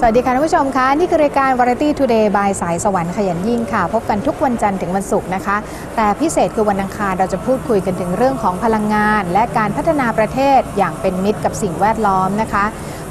สวัสดีค่ะท่านผู้ชมคะนี่คือรายการ Variety Today by สายสวรรค์ขยันยิ่งค่ะ พบกันทุกวันจันทร์ถึงวันศุกร์นะคะ แต่พิเศษคือวันอังคารเราจะพูดคุยกันถึงเรื่องของพลังงาน และการพัฒนาประเทศอย่างเป็นมิตรกับสิ่งแวดล้อมนะคะ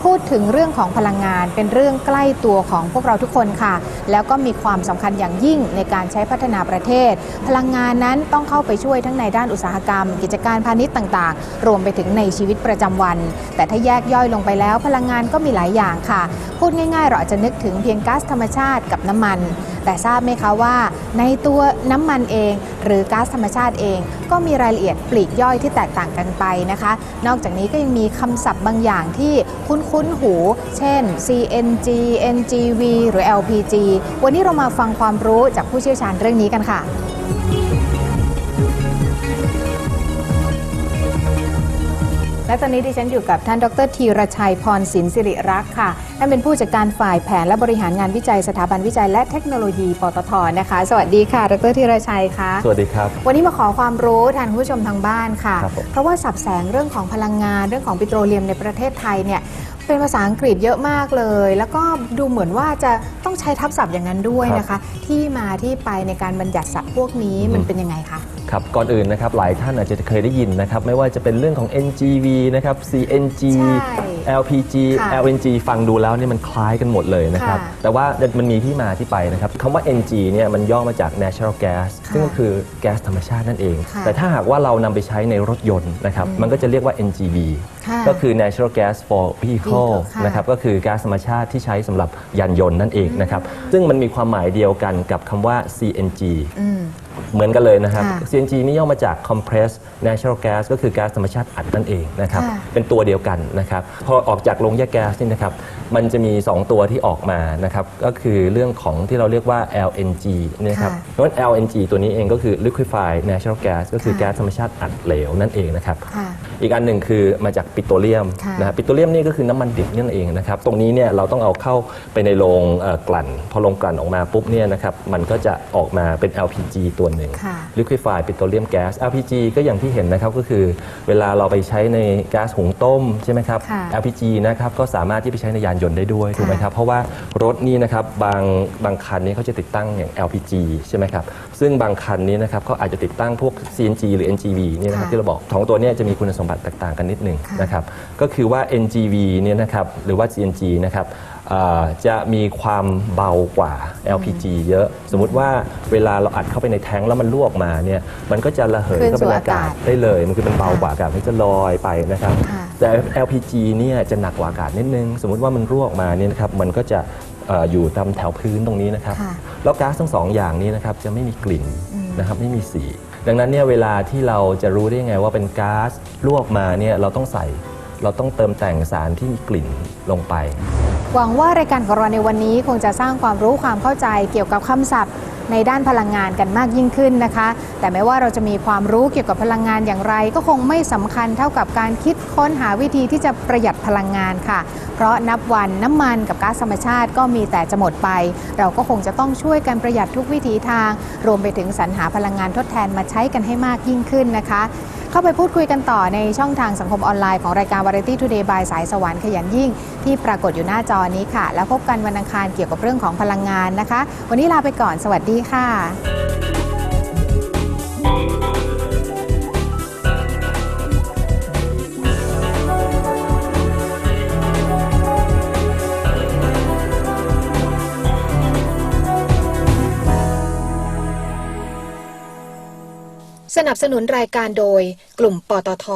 พูดถึงเรื่องของพลังงาน เป็นเรื่องใกล้ตัวของพวกเราทุกคนค่ะ แล้วก็มีความสำคัญอย่างยิ่งในการใช้พัฒนาประเทศ พลังงานนั้นต้องเข้าไปช่วยทั้งในด้านอุตสาหกรรม กิจการพาณิชย์ต่างๆ รวมไปถึงในชีวิตประจำวัน แต่ถ้าแยกย่อยลงไปแล้ว พลังงานก็มีหลายอย่างค่ะ พูดง่ายๆเราอาจจะนึกถึงเพียงก๊าซธรรมชาติกับน้ำมัน แต่ทราบไหมคะว่าในตัวน้ำมันเอง หรือก๊าซธรรมชาติเอง ก็มีรายละเอียดปลีกย่อยที่แตกต่างกันไปนะคะ นอกจากนี้ก็ยังมีคำศัพท์บางอย่างที่คุ้นๆหู เช่น CNG NGV หรือ LPG วันนี้เรามาฟังความรู้จากผู้เชี่ยวชาญเรื่องนี้กันค่ะ และตอนนี้ดิฉันอยู่กับท่านดรธีรชัยพรศินสิริรักษ์ค่ะ ท่านเป็นผู้จัดการฝ่ายแผนและบริหารงานวิจัยสถาบันวิจัยและเทคโนโลยีปตทนะคะ สวัสดีค่ะ ดรธีรชัยค่ะสวัสดีครับ วันนี้มาขอความรู้แทนคุณผู้ชมทางบ้านค่ะครับผมเพราะว่าสับแสงเรื่องของพลังงานเรื่องของปิโตรเลียมในประเทศไทยเนี่ยเป็นภาษาอังกฤษเยอะมากเลย แล้วก็ดูเหมือนว่าจะต้องใช้ทับศัพท์อย่างนั้นด้วยนะคะ ที่มาที่ไปในการบัญญัติศัพท์พวกนี้มันเป็นยังไงคะ ครับก่อนอื่นนะครับหลายท่านอาจจะเคยได้ยินนะครับไม่ว่าจะเป็นเรื่องของ NGV นะครับ CNG ใช่ LPG ค่ะ LNG ฟังดูแล้วเนี่ยมันคล้ายกันหมดเลยนะครับ ค่ะแต่ว่ามันมีที่มาที่ไปนะครับคำว่า NG เนี่ยมันย่อมาจาก natural gas ค่ะซึ่งก็คือแก๊สธรรมชาตินั่นเอง ค่ะแต่ถ้าหากว่าเรานำไปใช้ในรถยนต์นะครับมันก็จะเรียกว่า NGV ค่ะก็คือ natural gas for vehicle Vehicle ค่ะ นะครับก็คือก๊าซธรรมชาติที่ใช้สำหรับยานยนต์นั่นเองนะครับซึ่งมันมีความหมายเดียวกันกับคำว่า CNG อืม เหมือนกันเลยนะครับ ค่ะ CNG นี่ย่อมาจาก compressed natural gas ก็คือก๊าซธรรมชาติอัดนั่นเองนะครับ ค่ะ เป็นตัวเดียวกันนะครับ พอออกจากโรงแยกแก๊สนี่นะครับ มันจะมี 2 ตัวที่ออกมานะครับ ก็คือเรื่องของที่เราเรียกว่า LNG นะครับค่ะเพราะฉะนั้น LNG ตัวนี้เองก็คือ liquefied natural gas ก็คือค่ะ แก๊สธรรมชาติอัดเหลวนั่นเองนะครับ ค่ะ อีกอันหนึ่งคือมาจากปิโตรเลียมค่ะนะฮะปิโตรเลียมนี่ก็คือน้ำมันดิบนั่นเองนะครับ ตรงนี้เนี่ยเราต้องเอาเข้าไปในโรงเอ่อกลั่น พอโรงกลั่นออกมาปุ๊บเนี่ยนะครับมันก็จะออกมาเป็น LPG ตัวหนึ่ง ค่ะ liquefied petroleum gas LPG ก็อย่างที่เห็นนะครับก็คือเวลาเราไปใช้ในก๊าซหุงต้มใช่ไหมครับ ค่ะ LPG นะครับก็สามารถที่ไปใช้ในยานยนต์ได้ด้วยค่ะถูกไหมครับ เพราะว่ารถนี่นะครับบางบางคันนี้เขาจะติดตั้งอย่าง LPG ใช่ไหมครับ ซึ่งบางคันนี้นะครับเขาอาจจะติดตั้งพวก CNG หรือ NGV เนี่ยนะครับค่ะ ที่เราบอกสองตัวเนี้จะมีคุณสมบัติแตกต่างกันนิดหนึ่งค่ะนะครับก็คือว่า NGV เนี่ยนะครับหรือว่า CNG นะครับเอ่อจะมีความเบากว่า LPG เยอะ สมมุติว่าเวลาเราอัดเข้าไปในแท้งแล้วมันลวกมาเนี่ยมันก็จะระเหยขึ้นเข้าไปสู่ในอาากอากาศศได้เลย มันคือมันเบากว่าอากาศมันจะลอยไปนะครับค่ะแต่ LPG เนี่ยจะหนักกว่าอากาศนิดนึง สมมุติว่ามันรั่วออกมาเนี่ยนะครับมันก็จะเอ่ออยู่ตามแถวพื้นตรงนี้นะครับค่ะแล้วก๊าซทั้งสองอย่างนี้นะครับจะไม่มีกลิ่นอืมนะครับไม่มีสี ดังนั้นเนี่ยเวลาที่เราจะรู้ได้ยังไงว่าเป็นก๊าซรั่วออกมาเนี่ยเราต้องใส่ เราต้องเติมแต่งสารที่มีกลิ่นลงไป หวังว่ารายการของเราในวันนี้คงจะสร้างความรู้ความเข้าใจเกี่ยวกับคำศัพท์ ในด้านพลังงานกันมากยิ่งขึ้นนะคะ แต่ไม่ว่าเราจะมีความรู้เกี่ยวกับพลังงานอย่างไร ก็คงไม่สำคัญเท่ากับการคิดค้นหาวิธีที่จะประหยัดพลังงานค่ะ เพราะนับวันน้ำมันกับก๊าซธรรมชาติก็มีแต่จะหมดไป เราก็คงจะต้องช่วยกันประหยัดทุกวิถีทาง รวมไปถึงสรรหาพลังงานทดแทนมาใช้กันให้มากยิ่งขึ้นนะคะ เข้าไปพูดคุยกันต่อในช่องทางสังคมออนไลน์ของรายการ Variety Today by สายสวรรค์ขยันยิ่ง ที่ปรากฏอยู่หน้าจอนี้ค่ะ แล้วพบกันวันอังคารเกี่ยวกับเรื่องของพลังงานนะคะ วันนี้ลาไปก่อนสวัสดีค่ะ นับสนุนรายการโดยกลุ่มปตท